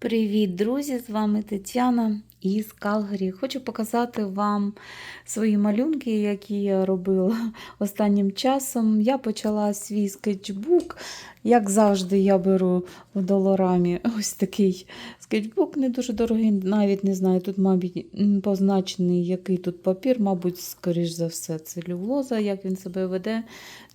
Привіт, друзі! З вами Тетяна із Калгарі. Хочу показати вам свої малюнки, які я робила останнім часом. Я почала свій скетчбук. Як завжди, я беру в долорамі ось такий скетчбук, не дуже дорогий, навіть не знаю, тут, мабуть, позначений, який тут папір, мабуть, скоріш за все, целюлоза, як він себе веде,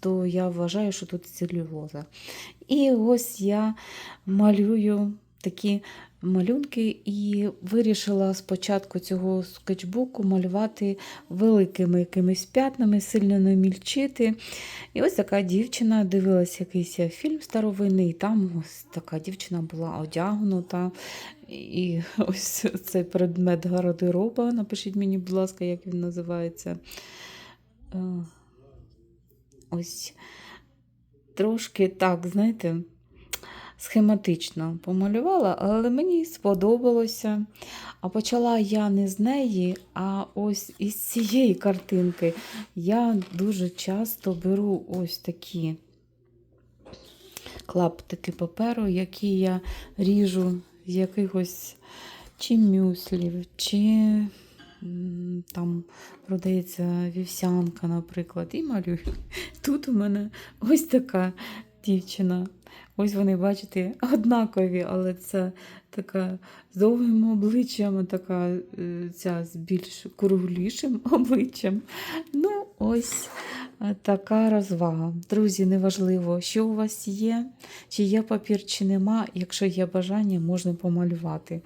то я вважаю, що тут целюлоза. І ось я малюю такі малюнки і вирішила спочатку цього скетчбуку малювати великими якимись п'ятнами, сильно не мільчити. І ось така дівчина дивилась якийсь фільм старовинний, і там ось така дівчина була одягнута. І ось цей предмет гардероба. Напишіть мені, будь ласка, як він називається. Е, Ось трошки так, знаєте, схематично помалювала, але мені сподобалося. А почала я не з неї, а ось із цієї картинки. Я дуже часто беру ось такі клаптики паперу, які я ріжу з якихось чи мюслів, чи там продається вівсянка, наприклад, і малюю. Тут у мене ось така дівчина. Ось вони, бачите, однакові, але це така з довгим обличчям, така е, ця з більш круглішим обличчям. Ну, ось е, така розвага. Друзі, неважливо, що у вас є, чи є папір, чи нема. Якщо є бажання, можна помалювати.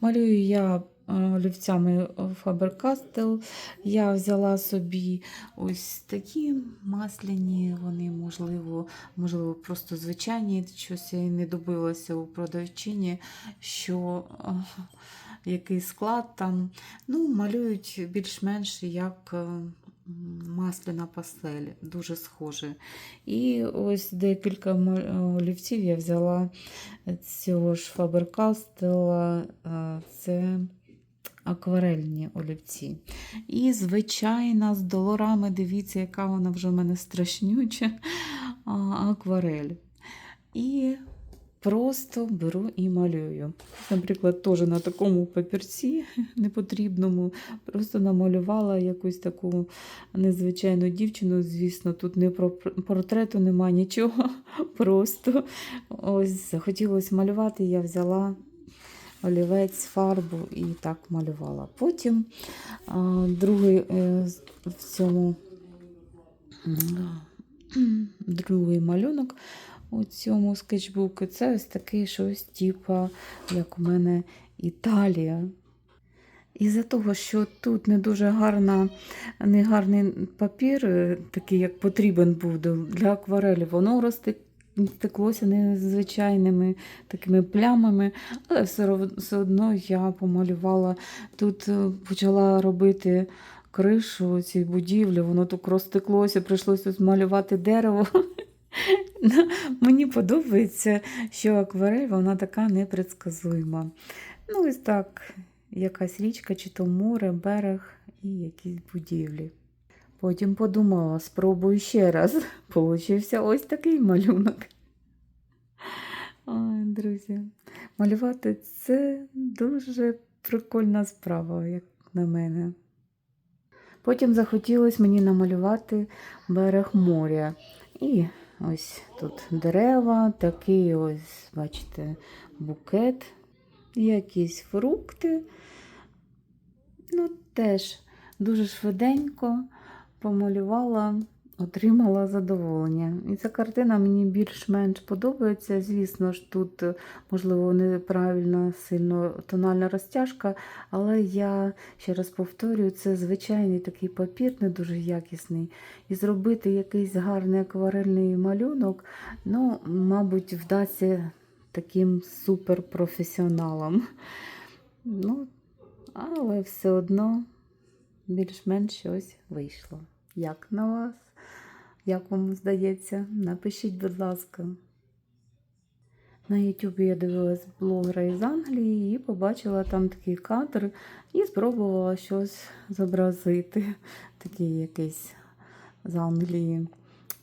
Малюю я олівцями Faber-Castell. Я взяла собі ось такі масляні, вони, можливо, можливо, просто звичайні. Щось я і не добилася у продавчині, що е, який склад там. Ну, малюють більш-менш як. е, Масляна пастель, дуже схоже. І ось декілька олівців я взяла цього ж Faber-Castell, е, це акварельні олівці. І, звичайно, з долорами, дивіться, яка вона вже в мене страшнюча акварель. І просто беру і малюю. Наприклад, теж на такому папірці непотрібному, просто намалювала якусь таку незвичайну дівчину. Звісно, тут не про портрету нема нічого. Просто ось захотілося малювати, я взяла олівець, фарбу і так малювала. Потім другий е, в цьому другий малюнок у цьому скетчбуку це ось такий щось, типа, як у мене Італія. Із-за того, що тут не дуже гарна, не гарний папір, е, такий, як потрібен був до- для акварелі, воно розтеклося незвичайними такими плямами, але все, одно я помалювала. Тут е, почала робити кришу цієї будівлі, воно так розтеклося, прийшлося змалювати дерево. Ну, Мені подобається, що акварель вона така непредсказуема. Ну, ось так, якась річка, чи то море, берег і якісь будівлі. Потім подумала, спробую ще раз. Получився ось такий малюнок. Ой, друзі, малювати це дуже прикольна справа, як на мене. Потім захотілося мені намалювати берег моря. І ось тут дерева, такий ось, бачите, букет, якісь фрукти. Ну, теж дуже швиденько помалювала, отримала задоволення. І ця картина мені більш-менш подобається. Звісно ж, тут, е, можливо, неправильна сильно тональна розтяжка, але я ще раз повторюю, це звичайний такий папір, не дуже якісний. І зробити якийсь гарний акварельний малюнок, ну, мабуть, вдасться таким суперпрофесіоналам. Ну, але все одно більш-менш щось вийшло. Як на вас? Як вам здається? Напишіть, будь ласка. На YouTube я дивилась блогера із Англії і побачила там такий кадр і спробувала щось зобразити. Такий якийсь з Англії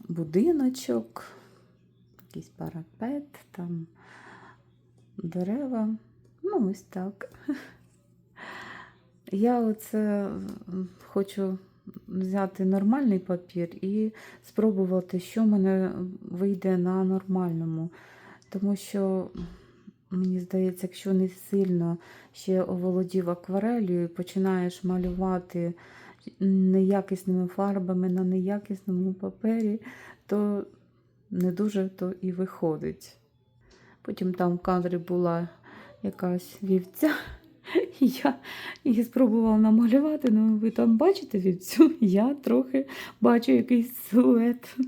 будиночок, якийсь парапет, там дерева. Ну, ось так. Я оце хочу взяти нормальний папір і спробувати, що в мене вийде на нормальному. Тому що, мені здається, якщо не сильно ще оволодів акварелью і починаєш малювати неякісними фарбами на неякісному папері, то не дуже то і виходить. Потім там в кадрі була якась вівця, я її спробувала намалювати. Ну, ви там бачите вівцю? Я трохи бачу якийсь силует.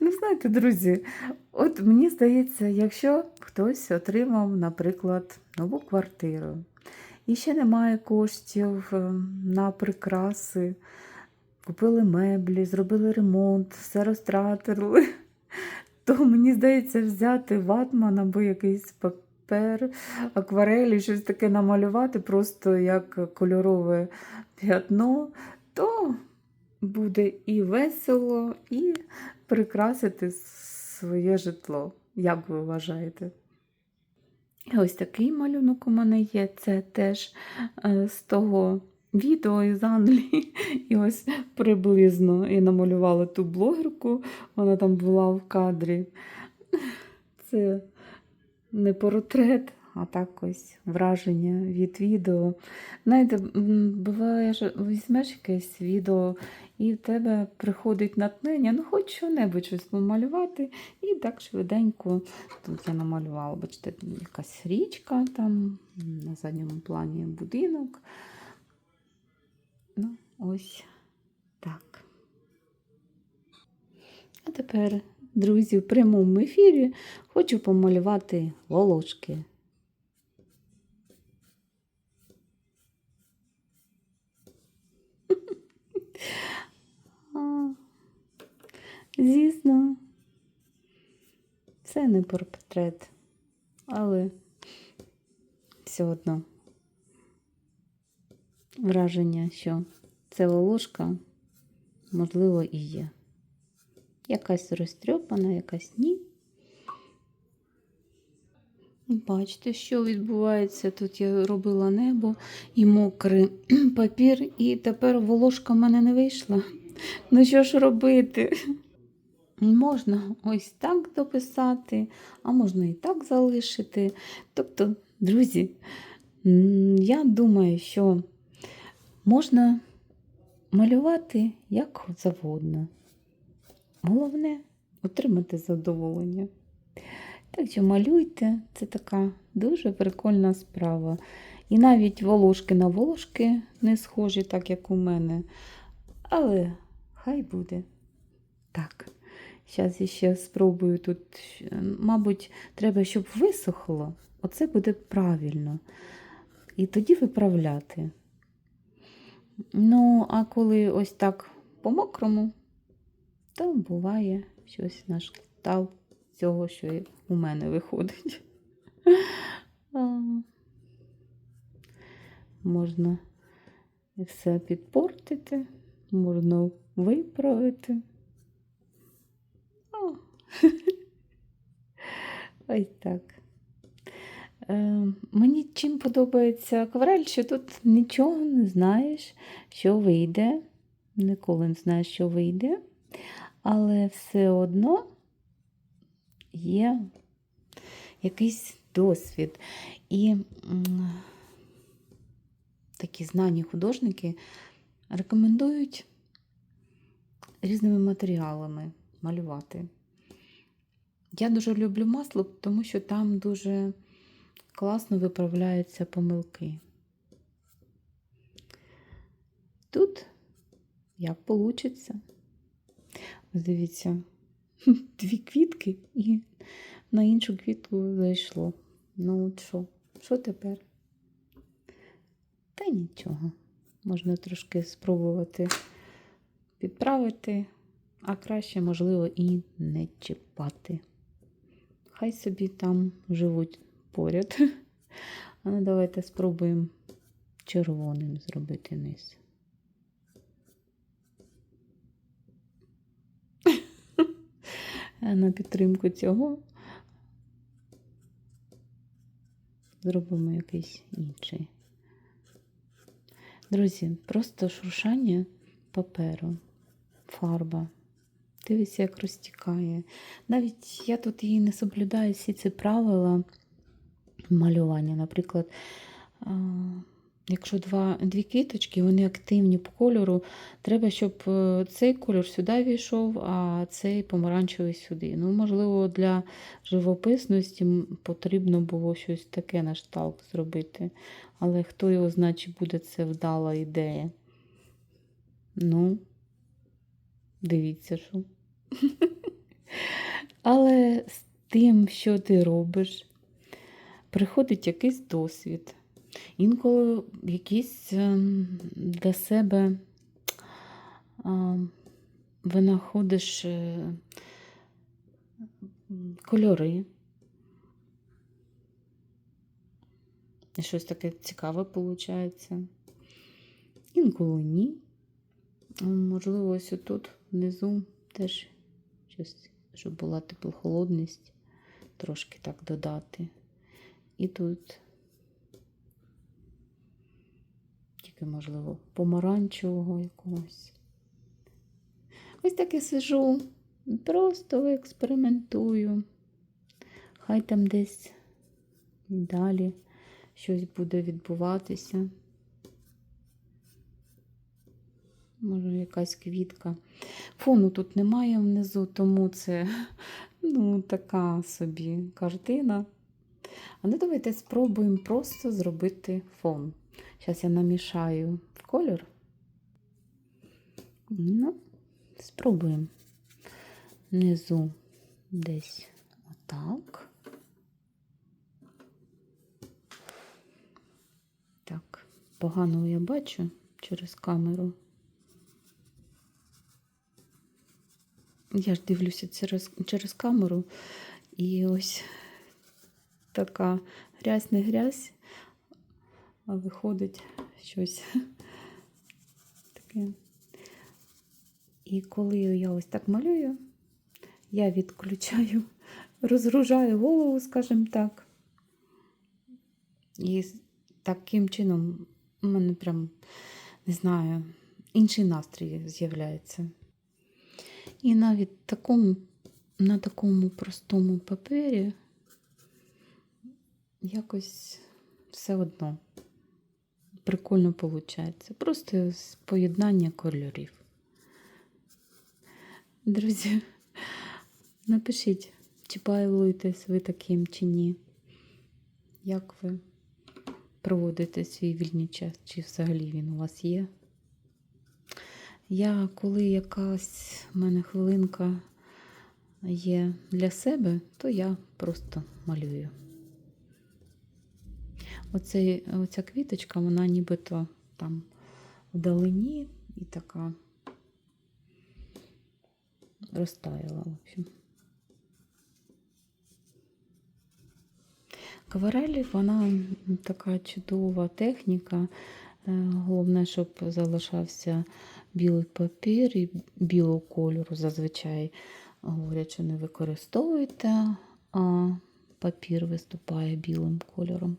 Ну, знаєте, друзі, от мені здається, якщо хтось отримав, наприклад, нову квартиру і ще немає коштів е, на прикраси, купили меблі, зробили ремонт, все розтратили, то мені здається, взяти ватман або якийсь папер, акварелі, щось таке намалювати, просто як кольорове п'ятно, то буде і весело, і прикрасити своє житло. Як ви вважаєте? І ось такий малюнок у мене є. Це теж е, з того відео із Англії. І ось приблизно я намалювала ту блогерку, вона там була в кадрі. Це не портрет, а так ось враження від відео. Знаєте, буває, що візьмеш якесь відео, і в тебе приходить натхнення, ну хоч що-небудь щось помалювати, і так швиденько. Тут я намалювала, бачите, якась річка там, на задньому плані будинок. Ось так. А тепер, друзі, в прямому ефірі хочу помалювати волошки. Звісно, це не портрет, але все одно враження, що це волошка, можливо, і є. Якась розтрьопана, якась ні. Бачите, що відбувається. Тут я робила небо і мокрий папір, і тепер волошка в мене не вийшла. Ну що ж робити? Можна ось так дописати, а можна і так залишити. Тобто, друзі, я думаю, що можна малювати як завгодно. Головне отримати задоволення. Так що малюйте, це така дуже прикольна справа. І навіть волошки на волошки не схожі, так як у мене. Але хай буде. Так, зараз ще спробую тут, мабуть, треба, щоб висохло. Оце буде правильно. І тоді виправляти. Ну, а коли ось так по-мокрому, то буває щось на кшталт цього, що у мене виходить. Можна все підпортити, можна виправити. О. Ось так. Е, мені чим подобається акварель, що тут нічого не знаєш, що вийде. Ніколи не знаєш, що вийде. Але все одно є якийсь досвід. І такі знані художники рекомендують різними матеріалами малювати. Я дуже люблю масло, тому що там дуже класно виправляються помилки. Тут як получиться. Дивіться, дві квітки і на іншу квітку зайшло. Ну, от що? Що тепер? Та нічого. Можна трошки спробувати підправити, а краще, можливо, і не чіпати. Хай собі там живуть поряд. А ну давайте спробуємо червоним зробити низ. На підтримку цього зробимо якийсь інший. Друзі, просто шуршання паперу, фарба. Дивіться, як розтікає. Навіть я тут її не соблюдаю всі ці правила малювання. Наприклад, якщо два, дві квіточки, вони активні по кольору, треба, щоб е, цей кольор сюди війшов, а цей помаранчевий сюди. Ну, можливо, для живописності потрібно було щось таке на шталт зробити. Але хто його знає, чи буде це вдала ідея. Ну, дивіться, що. Але з тим, що ти робиш, приходить якийсь досвід. Інколи якісь ем, для себе ем, винаходиш е, кольори. І щось таке цікаве виходить. Інколи ні. Можливо, ось тут внизу теж щось, щоб була теплохолодність, трошки так додати. І тут тільки, можливо, помаранчевого якогось. Ось так і сижу, просто експериментую. Хай там десь далі щось буде відбуватися. Може, якась квітка. Фону тут немає внизу, тому це ну, така собі картина. А ну давайте спробуємо просто зробити фон. Зараз я намішаю в кольор. Ну, спробуємо внизу десь отак. Так, погано я бачу через камеру. Я ж дивлюся через, через камеру, і ось така грязь не грязь, а виходить щось таке. І коли я ось так малюю, я відключаю, розгружаю голову, скажімо так. І таким чином у мене прям, не знаю, інший настрій з'являється. І навіть такому, на такому простому папері якось все одно прикольно виходить. Просто поєднання кольорів. Друзі, напишіть, чи балуєтесь ви таким чи ні. Як ви проводите свій вільний час, чи взагалі він у вас є? Я, коли якась в мене хвилинка є для себе, то я просто малюю. Оцей, оця квіточка, вона нібито там вдалині і така розтаяла, в общем. Акварелі, вона така чудова техніка. Е, Головне, щоб залишався білий папір і білого кольору. Зазвичай говорять, що не використовуйте, а папір виступає білим кольором.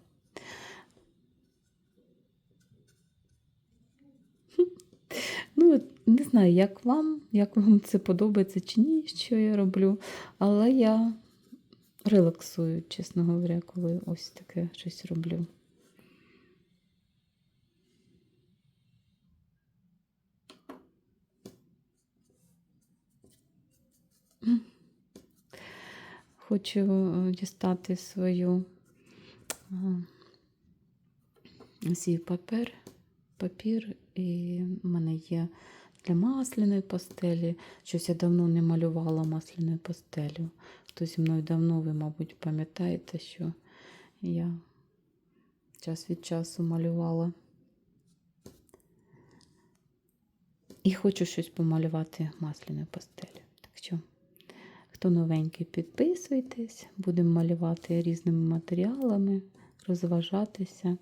Ну, не знаю, як вам, як вам це подобається чи ні, що я роблю, але я релаксую, чесно говоря, коли ось таке щось роблю. Хочу е, дістати свою свій папір, папір, і в мене є для масляної пастелі. Щось я давно не малювала масляною пастелю. Хто зі мною давно, ви, мабуть, пам'ятаєте, що я час від часу малювала. І хочу щось помалювати масляною пастелю. Так що, хто новенький, підписуйтесь, будемо малювати різними матеріалами, розважатися.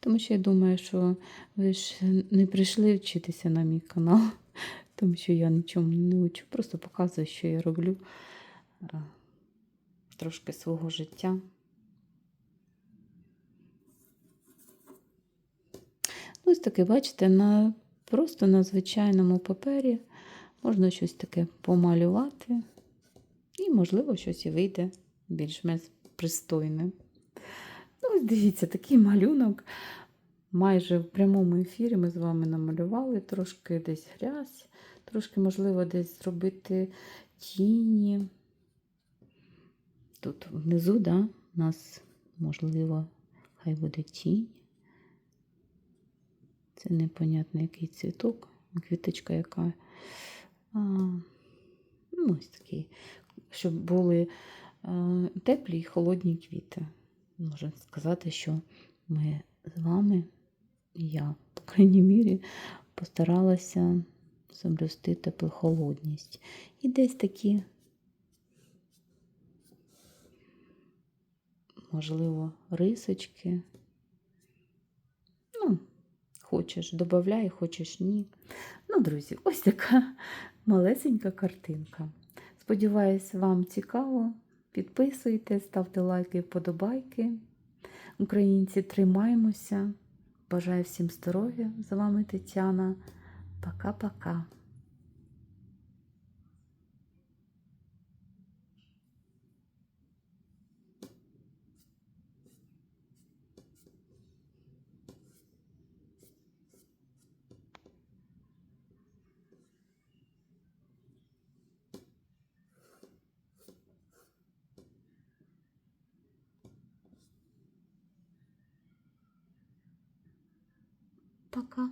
Тому що я думаю, що ви ж не прийшли вчитися на мій канал, тому що я нічому не учу, просто показую, що я роблю е, трошки свого життя. Ну, ось таке, бачите, на, просто на звичайному папері можна щось таке помалювати, і, можливо, щось і вийде більш-менш пристойне. Ось дивіться, такий малюнок. Майже в прямому ефірі ми з вами намалювали трошки десь грязь, трошки, можливо, десь зробити тіні. Тут внизу, да, у нас, можливо, хай буде тінь. Це непонятно який цвіток, квіточка яка. А, ну, ось такий, щоб були а, теплі і холодні квіти. Можна сказати, що ми з вами, я, по крайній мірі, постаралася соблюсти теплохолодність. І десь такі, можливо, рисочки. Ну, хочеш, додавай, хочеш ні. Ну, друзі, ось така малесенька картинка. Сподіваюсь, вам цікаво. Підписуйтесь, ставте лайки, вподобайки. Українці, тримаємося. Бажаю всім здоров'я. З вами Тетяна. Пока-пока. Пока.